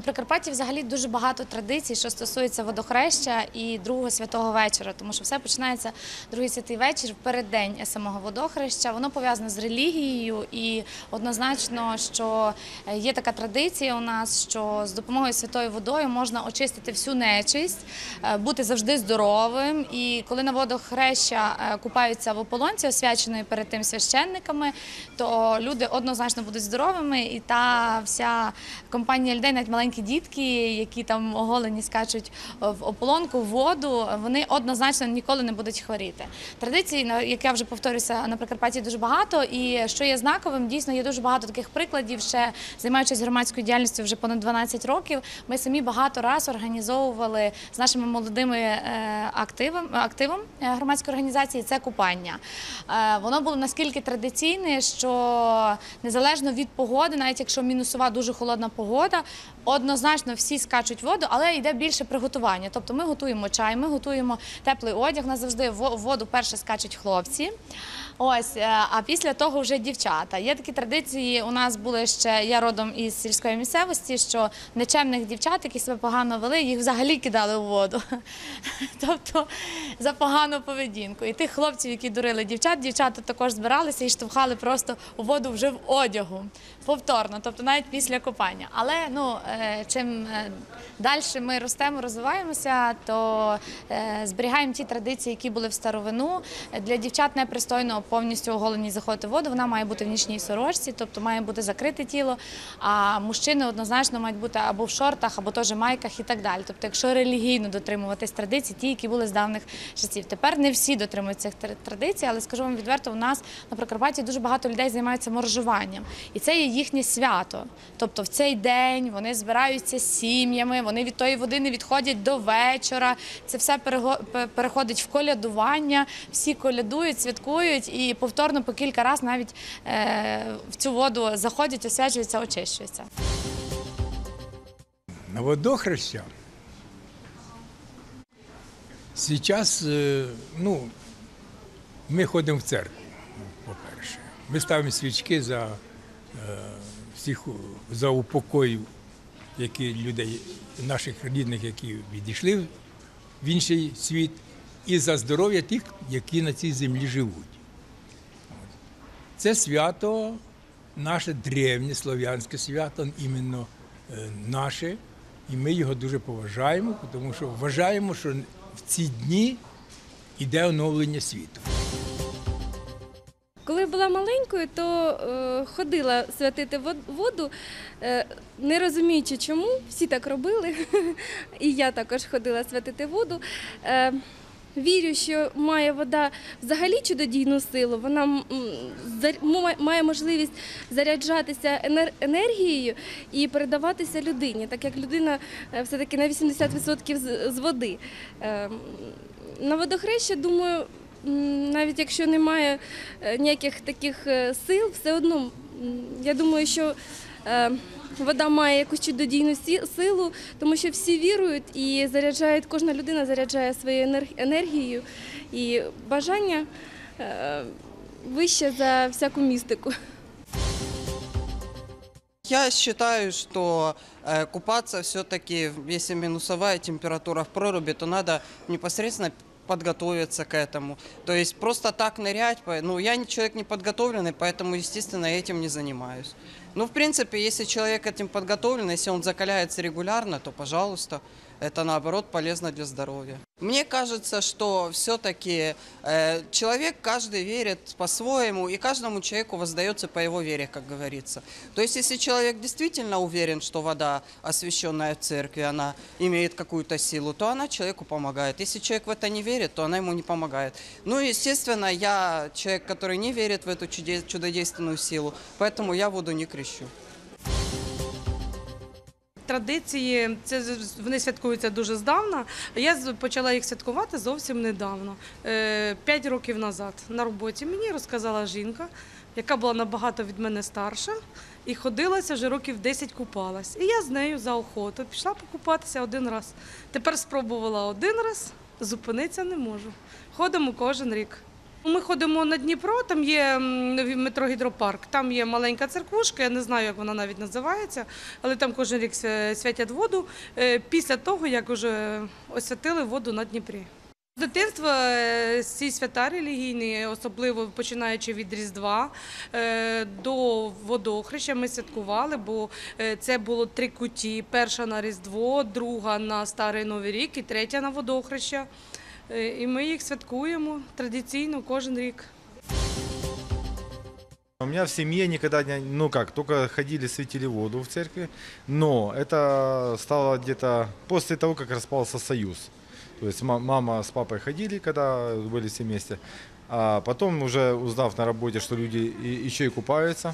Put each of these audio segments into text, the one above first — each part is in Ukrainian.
На Прикарпатті взагалі дуже багато традицій, що стосується водохреща і другого святого вечора, тому що все починається другий святий вечір переддень самого водохреща. Воно пов'язане з релігією, і однозначно, що е, є така традиція у нас, що з допомогою святою водою можна очистити всю нечисть, е, бути завжди здоровим. І коли на водохреща е, купаються в ополонці, освяченої перед тим священниками, то люди однозначно будуть здоровими, і та вся компанія людей, навіть маленькі дітки, які там оголені скачуть в ополонку, в воду, вони однозначно ніколи не будуть хворіти. Традицій, як я вже повторюся, на Прикарпатті дуже багато. І що є знаковим, дійсно є дуже багато таких прикладів. Ще займаючись громадською діяльністю вже понад 12 років. Ми самі багато раз організовували з нашими молодими е, активом, активом е, громадської організації це купання. Е, Воно було наскільки традиційне, що незалежно від погоди, навіть якщо мінусова дуже холодна погода, однозначно всі скачуть воду, але йде більше приготування. Тобто ми готуємо чай, ми готуємо теплий одяг. Нас завжди воду перше скачуть хлопці. Ось, е, а після того вже дівчата. Є такі традиції. У нас були ще я родом із сільської місцевості, що нечемних дівчат, які себе погано вели, їх взагалі кидали у воду. Тобто за погану поведінку. І тих хлопців, які дурили дівчат, дівчата також збиралися і штовхали просто у воду вже в одягу. Повторно, тобто навіть після купання. Але ну е, чим далі ми ростемо, розвиваємося, то е, зберігаємо ті традиції, які були в старовину. Для дівчат непристойно повністю оголені заходити в воду. Вона має бути в нічній сорочці, тобто має бути закрите тіло. А мужчини однозначно мають бути або в шортах, або теж майках і так далі. Тобто, якщо релігійно дотримуватись традицій, ті, які були з давних часів. Тепер не всі дотримуються цих традицій, але скажу вам відверто, у нас на Прикарпатті дуже багато людей займаються моржуванням. І це є їхнє свято. Тобто в цей день вони збираються з сім'ями, вони від тої води не відходять до вечора. Це все переходить в колядування, всі колядують, святкують і повторно по кілька разів навіть е, в цю воду заходять, освячуються, очищуються. На водохреща зараз, е, ну, ми ходимо в церкву, по-перше. Ми ставимо свічки за всіх у- за упокой, які людей, наших рідних, які відійшли в інший світ, і за здоров'я тих, які на цій землі живуть. Це свято, наше древнє слов'янське свято, іменно е, наше, і ми його дуже поважаємо, тому що вважаємо, що в ці дні йде оновлення світу. Коли була маленькою, то е, ходила святити воду, е, не розуміючи, чому всі так робили. І я також ходила святити воду. Е, вірю, що має вода взагалі чудодійну силу. Вона має можливість заряджатися енер- енергією і передаватися людині, так як людина все-таки на 80% з, води. На водохреща, думаю, навіть якщо немає е, ніяких таких е, сил, все одно я думаю, що е, вода має якусь чудодійну силу, тому що всі вірують і заряджають, кожна людина заряджає своєю енер- енергією і бажання вище за всяку містику. Я считаю, что э, купаться все-таки, если минусовая температура в проруби, то надо непосредственно подготовиться к этому. То есть просто так нырять, по- ну, я не- человек не подготовленный, поэтому, естественно, этим не занимаюсь. Ну, в принципе, если человек этим подготовлен, если он закаляется регулярно, то, пожалуйста, Это, наоборот, полезно для здоровья. Мне кажется, что все-таки э, человек каждый верит по-своему, и каждому человеку воздается по его вере, как говорится. То есть, если человек действительно уверен, что вода, освященная в церкви, она имеет какую-то силу, то она человеку помогает. Если человек в это не верит, то она ему не помогает. Ну, естественно, я человек, который не верит в эту чуде- чудодейственную силу, поэтому я воду не крещу. Традиції це вони святкуються дуже здавна. Я почала їх святкувати зовсім недавно, е, п'ять років назад. На роботі мені розказала жінка, яка була набагато від мене старша, і ходилася вже років 10 купалась. І я з нею за охоту пішла покупатися один раз. Тепер спробувала один раз, зупинитися не можу. Ходимо кожен рік. Ми ходимо на Дніпро, там є метро гідропарк, там є маленька церквушка, я не знаю, як вона навіть називається, але там кожен рік святять воду е, після того, як вже освятили воду на Дніпрі. З дитинства е, ці свята релігійні, особливо починаючи від Різдва е, до водохреща, ми святкували, бо це було три куті: перша на Різдво, друга на Старий Новий рік і третя на водохреща. Е, І ми їх святкуємо традиційно кожен рік. У меня в семье никогда не, ну как, только ходили, светили воду в церкви, но это стало где-то после того, как распался союз. То есть ма- мама с папой ходили, когда были все вместе, а потом уже узнав на работе, что люди и- еще и купаются,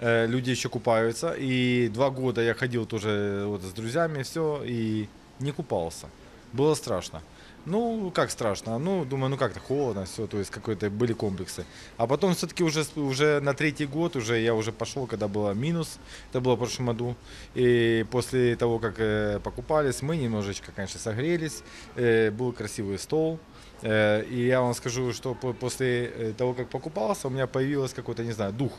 э, люди еще купаются, и два года я ходил тоже вот с друзьями, все, и не купался. Было страшно. Ну, как страшно? Ну, думаю, ну как-то холодно, все, то есть какой-то были комплексы. А потом все-таки уже, уже на третий год уже я уже пошел, когда было минус, это было в прошлом году. И после того, как э, покупались, мы немножечко, конечно, согрелись, э, был красивый стол. Э, и я вам скажу, что по- после э, того, как покупался, у меня появилось какой-то, не знаю, дух.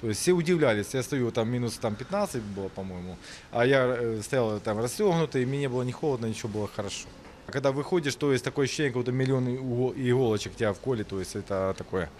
То есть все удивлялись, я стою там минус там 15 было, по-моему, а я э, стоял там расстегнутый, и мне не было ни холодно, ничего было хорошо. А когда выходишь, то есть такое ощущение, как будто миллион иго- иголочек тебя в коле, то есть это такое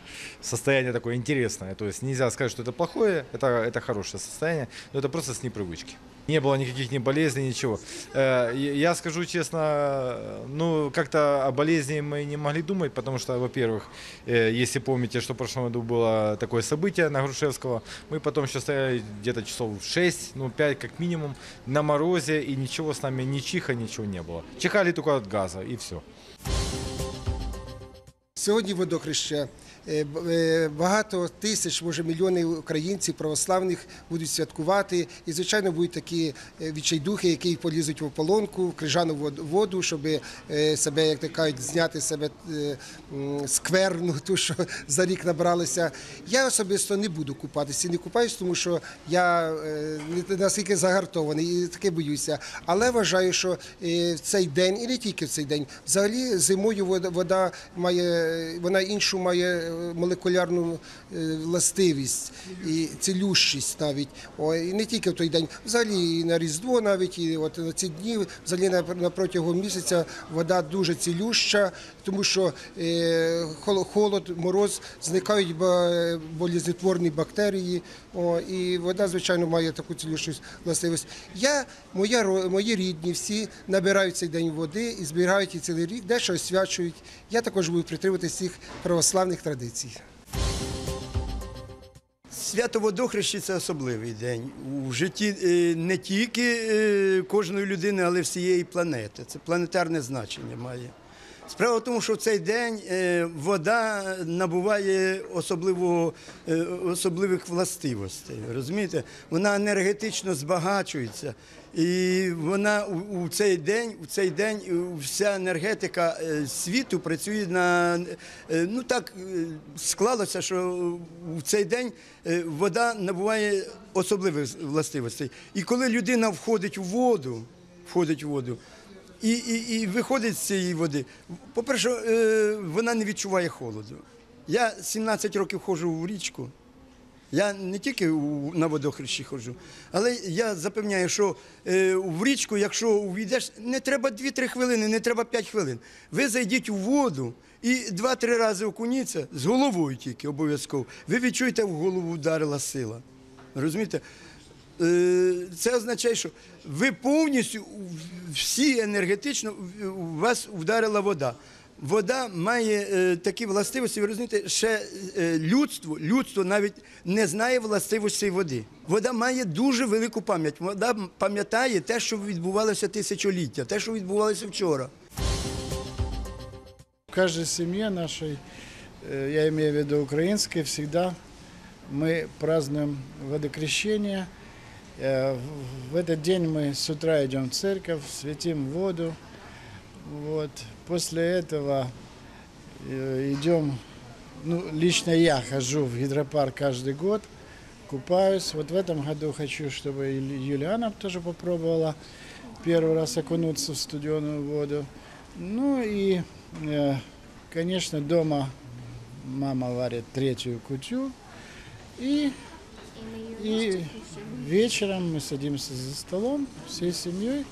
состояние такое интересное. То есть нельзя сказать, что это плохое, это, это хорошее состояние, но это просто с непривычки. Не было никаких ни болезней, ничего. Э, я- Я скажу честно, э, ну, как-то о болезни мы не могли думать, потому что, во-первых, э, если помните, что в прошлом году было такое событие на Грушевского, мы потом еще стояли где-то часов 6, ну, 5 как минимум, на морозе, и ничего с нами, ни чиха, ничего не было. Чихали только от газа, и все. Сьогодні водохреща. Е, е, Багато тисяч, може мільйони українців православних будуть святкувати. І, звичайно, будуть такі е, відчайдухи, які полізуть в ополонку, в крижану вод- воду, щоб себе, як то кажуть, зняти себе скверну, ту, що за рік набралися. Я особисто не буду купатися, не купаюсь, тому що я не наскільки загартований і таки боюся. Але вважаю, що в цей день, і не тільки в цей день, взагалі зимою вода, вода має вона іншу має молекулярну е, властивість і цілющість навіть. І не тільки в той день, взагалі і на Різдво, навіть і от на ці дні, взагалі на, протягом місяця вода дуже цілюща, тому що е, холод, мороз зникають ба- болезнетворні бактерії. І вода, звичайно, має таку цілющу властивість. Я, моя, мої рідні всі набирають цей день води і зберігають її цілий рік, дещо освячують. Я також буду притримуватися цих православних традицій. Свято водохрещі це особливий день у житті е, не тільки е, кожної людини, але всієї планети. Це планетарне значення має. Справа в тому, що в цей день е, вода набуває особливого, е, особливих властивостей. Розумієте? Вона енергетично збагачується. І вона у, цей день, у цей день е, вся енергетика світу працює на ну так склалося, що в цей день вода набуває особливих властивостей. І коли людина входить у воду, входить у воду. І, і, і виходить з цієї води. По-перше, е, вона не відчуває холоду. Я 17 років ходжу в річку. Я не тільки на водохрещі ходжу, але я запевняю, що е, в річку, якщо увійдеш, не треба 2-3 хвилини, не треба 5 хвилин. Ви зайдіть у воду і 2-3 рази окуніться з головою тільки обов'язково. Ви відчуєте, в голову вдарила сила. Розумієте? Е, Це означає, що ви повністю всі енергетично вас вдарила вода. Вода має е, такі властивості, ви розумієте, ще е, людство, людство навіть не знає властивостей води. Вода має дуже велику пам'ять. Вода пам'ятає те, що відбувалося тисячоліття, те, що відбувалося вчора. Семье нашей, э, я имею в виду украинской, всегда мы празднуем водокрещение. Э, в- этот день мы с утра идем в церковь, светим воду. Вот. После этого э, идем, ну, лично я хожу в гидропарк каждый год, купаюсь. Вот в этом году хочу, чтобы и Юлиана тоже попробовала первый раз окунуться в студеную воду. Ну и, э, конечно, дома мама варит третью кутю. И, и вечером мы садимся за столом всей семьей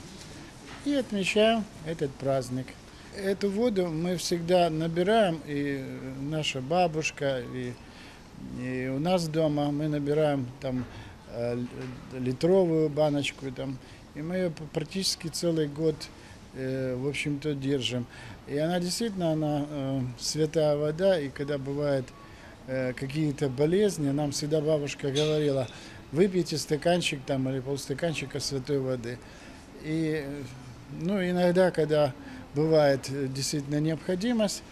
и отмечаем этот праздник. Эту воду мы всегда набираем, и наша бабушка, и, и у нас дома мы набираем там э, литровую баночку, там, и мы ее практически целый год, э, в общем-то, держим. И она действительно, она э, святая вода, и когда бывает э, какие-то болезни, нам всегда бабушка говорила, выпейте стаканчик там или полстаканчика святой воды. И ну, иногда, когда бывает э, действительно необходимость,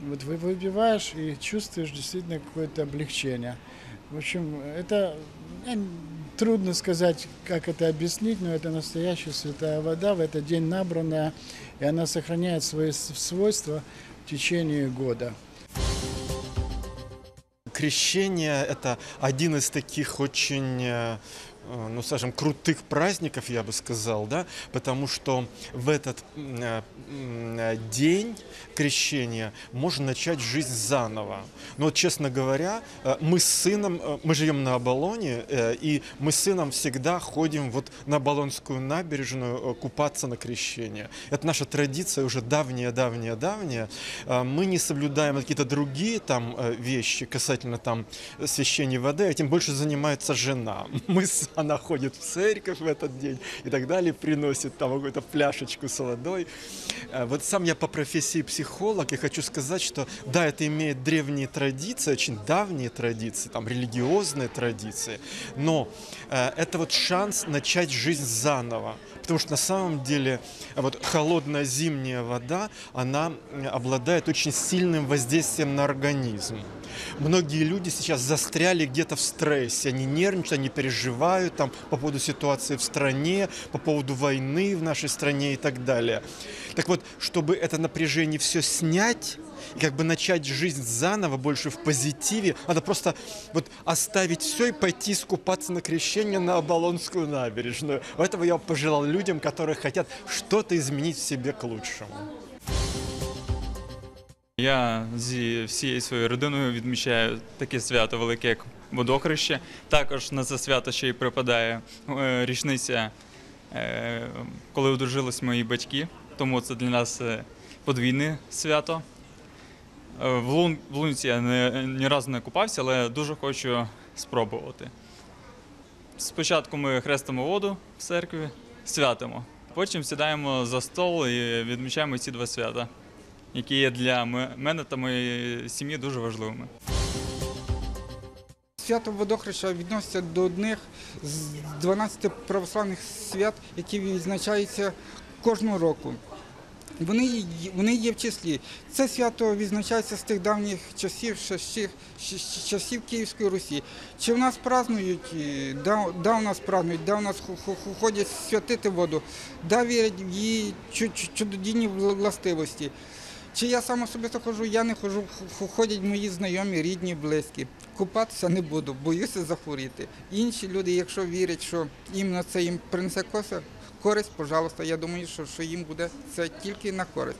вот вы выпиваешь и чувствуешь действительно какое-то облегчение. В общем, это э, трудно сказать, как это объяснить, но это настоящая святая вода, в этот день набранная, и она сохраняет свои свойства в течение года. Крещение – это один из таких очень, э, э, ну, скажем, крутых праздников, я бы сказал, да, потому что в этот э, э, день крещения можно начать жизнь заново. Но, честно говоря, э, мы с сыном, э, мы живем на Оболоне, э, и мы с сыном всегда ходим вот на Оболонскую набережную э, купаться на крещение. Это наша традиция уже давняя-давняя-давняя. Э, Мы не соблюдаем какие-то другие там э, вещи касательно там священия воды, этим больше занимается жена. Мы, с- она ходит в церковь в этот день и так далее, приносит там какую-то пляшечку с водой. Э, Вот сам я по профессии психолог, и хочу сказать, что да, это имеет древние традиции, очень давние традиции, там религиозные традиции, но э, это вот шанс начать жизнь заново, потому что на самом деле э, вот холодная зимняя вода, она м, обладает очень сильным воздействием на организм. Многие люди сейчас застряли где-то в стрессе, они нервничают, они переживают там по поводу ситуации в стране, по поводу войны в нашей стране и так далее. Так вот, чтобы это напряжение все снять, и как бы начать жизнь заново, больше в позитиве, надо просто вот оставить все и пойти искупаться на крещение на Оболонскую набережную. Этого я пожелал людям, которые хотят что-то изменить в себе к лучшему. Я зі всією своєю родиною відмічаю таке свято велике, як водохреще. Також на це свято ще й припадає е, річниця, е, коли одружились мої батьки. Тому це для нас е, подвійне свято. Е, В, лун, в лунці я не, ні разу не купався, але дуже хочу спробувати. Спочатку ми хрестимо воду в церкві, святимо. Потім сідаємо за стол і відмічаємо ці два свята які є для мене та моєї сім'ї дуже важливими. Свято Водохреща відноситься до одних з 12 православних свят, які відзначаються кожного року. Вони, вони є в числі. Це свято відзначається з тих давніх часів, ще часів- ще часів Київської Русі. Чи в нас празднують, е, да, да в нас празднують, да в нас ходять святити воду, да вірять в її чу- чу- чудодійні властивості. Чи я сам особисто ходжу, я не ходжу, х- ходять мої знайомі, рідні, близькі. Купатися не буду, боюся захворіти. Інші люди, якщо вірять, що їм на це їм принесе коса, користь, пожалуйста, я думаю, що, що їм буде це тільки на користь.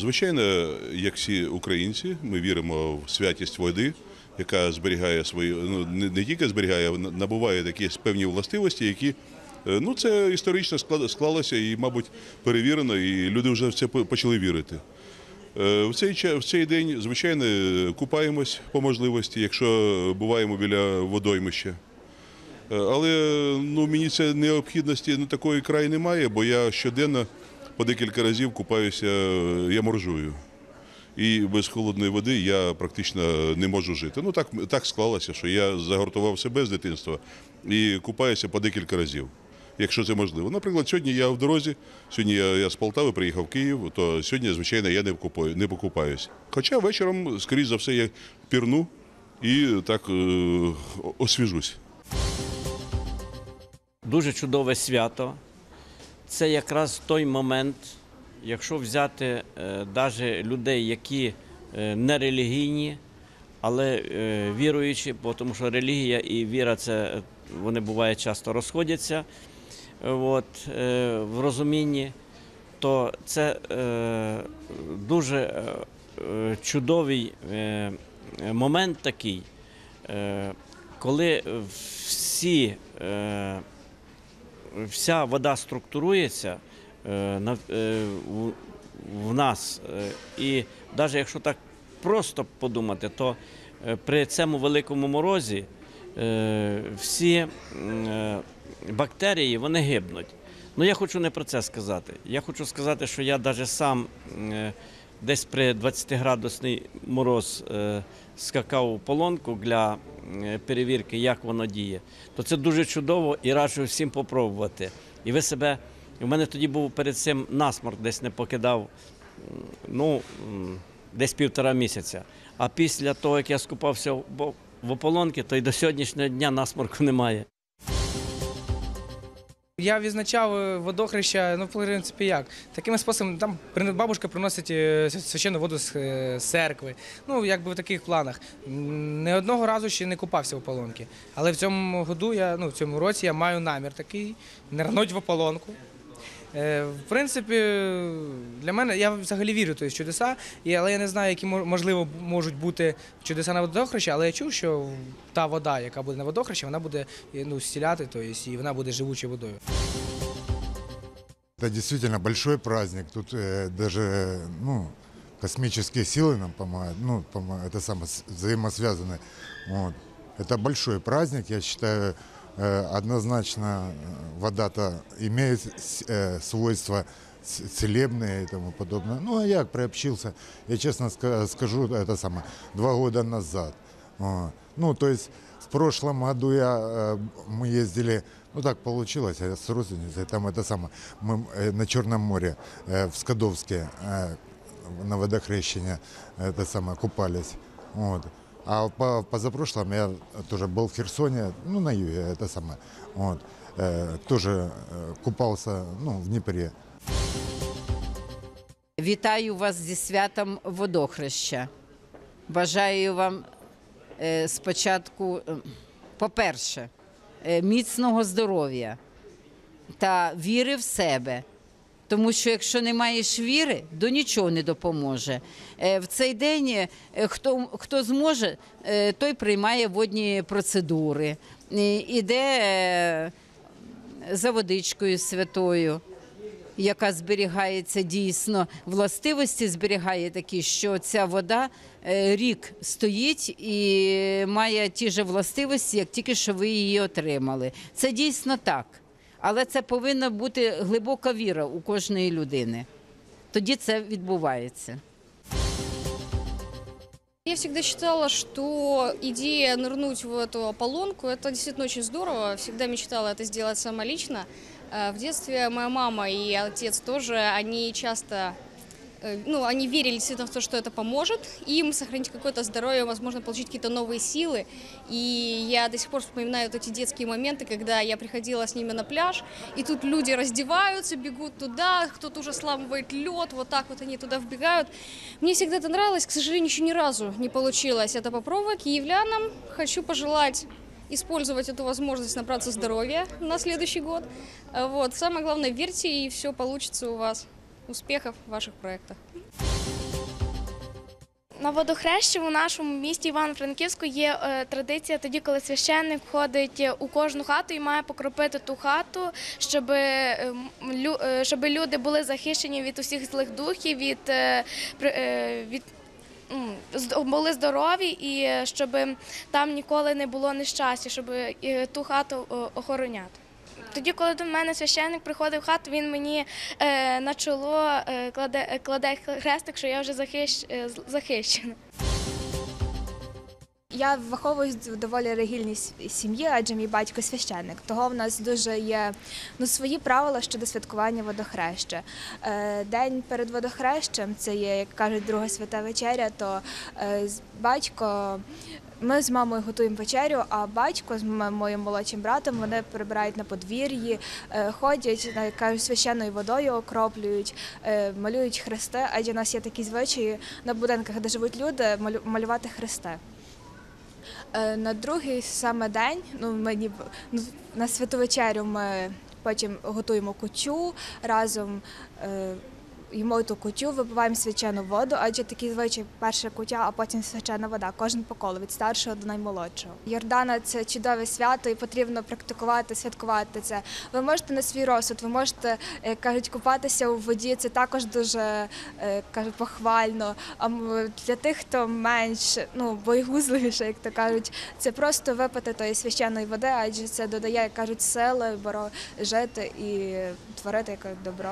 Звичайно, як всі українці, ми віримо в святість води, яка зберігає свої, ну не, тільки зберігає, а набуває такі певні властивості, які е, ну це історично склалося і, мабуть, перевірено, і люди вже в це почали вірити. Е, В цей, в цей день, звичайно, купаємось по можливості, якщо буваємо біля водоймища. Але ну, мені це необхідності ну, такої край немає, бо я щоденно по декілька разів купаюся, я моржую. І без холодної води я практично не можу жити. Ну так, так склалося, що я загортував себе з дитинства і купаюся по декілька разів, якщо це можливо. Наприклад, сьогодні я в дорозі, сьогодні я, я з Полтави приїхав в Київ, то сьогодні, звичайно, я не купаю, не покупаюся. Хоча вечором, скоріш за все, я пірну і так е, освіжусь. Дуже чудове свято. Це якраз той момент, якщо взяти навіть людей, які е, не релігійні, але е, віруючі, тому що релігія і віра це е, вони буває часто розходяться е, от, е, в розумінні, то це е, дуже е, е, чудовий е, момент такий, е, коли всі, е, вся вода структурується е, е, в, нас. Е, І навіть якщо так просто подумати, то при цьому великому морозі всі бактерії вони гибнуть. Ну я хочу не про це сказати. Я хочу сказати, що я навіть сам десь при 20-градусний мороз е, скакав у полонку для перевірки, як воно діє, то це дуже чудово і раджу всім попробувати. І ви себе. У мене тоді був перед цим насморк, десь не покидав ну, десь півтора місяця. А після того, як я скупався в ополонки, то й до сьогоднішнього дня насморку немає. Я відзначав е, водохреща, ну, в принципі, як? Такими способами, там бабушка приносить е, священну воду з е, церкви. Ну, якби в таких планах. Не одного разу ще не купався в ополонки. Але в цьому году я, ну, в цьому році я маю намір такий нирнуть в ополонку. Е, В принципі, для мене я взагалі вірю тобто, в чудеса, і, але я не знаю, які мо- можливо можуть бути чудеса на водохрещі, але я чув, що та вода, яка буде на водохрещі, вона буде е, ну, стіляти, тобто, і вона буде живучою водою. Это действительно большой праздник. Тут э, даже ну, космические силы нам помогают. Ну, помо- это само с- взаимосвязаны. Вот. Это большой праздник. Я считаю, э, однозначно э, вода-то имеет с- э, свойства ц- целебные и тому подобное. Ну, а я приобщился, я честно ска- скажу, это самое, два года назад. Вот. Ну, то есть в прошлом году я, э, мы ездили, ну так получилось, я с родственницей, там это самое, мы э, на Черном море, э, в Скадовске, э, на водохрещение, это самое, купались. Вот. А по, позапрошлом я тоже был в Херсоне, ну на юге, это самое, вот, э, тоже э, купался, ну, в Днепре. Вітаю вас зі святом водохреща. Бажаю вам е, спочатку, е, по-перше, е, міцного здоров'я та віри в себе. Тому що якщо не маєш віри, до нічого не допоможе. Е, В цей день е, хто, хто зможе, е, той приймає водні процедури, іде за водичкою святою яка зберігається дійсно, властивості зберігає такі, що ця вода рік стоїть і має ті ж властивості, як тільки що ви її отримали. Це дійсно так. Але це повинна бути глибока віра у кожної людини. Тоді це відбувається. Я всегда считала, что идея нырнуть в эту ополонку, это действительно очень здорово. Всегда мечтала это сделать сама лично. Э, В детстве моя мама и отец тоже, они часто э, ну, они верили действительно в то, что это поможет им сохранить какое-то здоровье, возможно, получить какие-то новые силы. И я до сих пор вспоминаю вот эти детские моменты, когда я приходила с ними на пляж, и тут люди раздеваются, бегут туда, кто-то уже сламывает лед, вот так вот они туда вбегают. Мне всегда это нравилось, к сожалению, еще ни разу не получилось это попробовать. Киевлянам хочу пожелать использовать эту возможность набраться здоровья на следующий год. Вот. Самое главное, верьте, и все получится у вас. Успехов в ваших проектах. На водохрещі у нашому місті Івано-Франківську є е, традиція тоді, коли священник входить у кожну хату і має покропити ту хату, щоб, е, м, лю- е, щоб люди були захищені від усіх злих духів, від, е, е, від були здорові і е, щоб там ніколи не було нещастя, щоб е, ту хату е, охороняти. Тоді, коли до мене священник приходив в хату, він мені е, на чоло е, кладе, кладе хрестик, що я вже захищ, е, захищена. Я виховуюсь в доволі с- сім'ї, адже мій батько священник. Того в нас дуже є ну, свої правила щодо святкування водохреща. День перед водохрещем, це є, як кажуть, друга свята вечеря, то батько. Ми з мамою готуємо вечерю, а батько з моїм молодшим братом вони прибирають на подвір'ї, е, ходять на кажуть, священною водою, окроплюють, е, малюють хрести. Адже у нас є такі звичаї на будинках, де живуть люди, малю- малювати хрести. Е, На другий саме день, ну мені ну, на святу вечерю ми потім готуємо кучу разом. Їмо ту кутю, випиваємо свячену воду, адже такий звичай перше кутя, а потім свячена вода. Кожен по колу від старшого до наймолодшого. Йордана це чудове свято, і потрібно практикувати, святкувати це. Ви можете на свій розсуд, ви можете е, кажуть, купатися у воді. Це також дуже е, кажуть, похвально. А для тих, хто менш ну боєгузливіше, як то кажуть, це просто випити тої священної води, адже це додає, як кажуть, сили, боро жити і творити якесь добро.